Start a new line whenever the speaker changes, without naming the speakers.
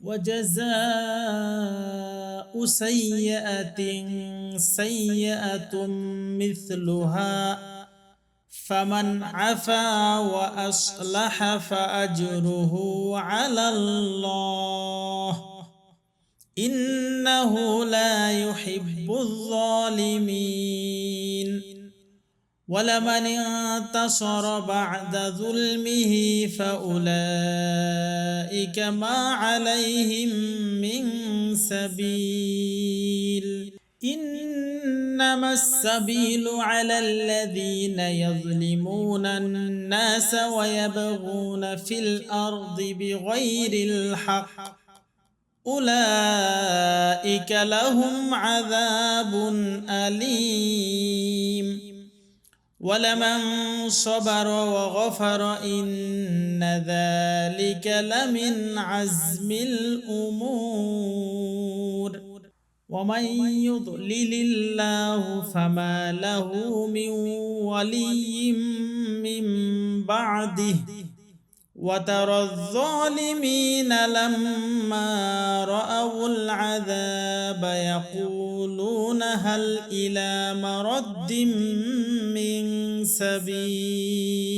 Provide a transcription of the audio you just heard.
وجزاء سيئة سيئة مثلها. فمن عفا وأصلح فأجره على الله. إنه لا يحب الظالمين. ولمن انتصر بعد ظلمه فأولئك ما عليهم من سبيل. إنما السبيل على الذين يظلمون الناس ويبغون في الأرض بغير الحق. أولئك لهم عذاب أليم. ولمن صبر وغفر إن ذلك لمن عزم الأمور ومن يضلل الله فما له من ولي من بعده وترى الظالمين لما رأوا العذاب يقولون هل إلى مرد من سبيل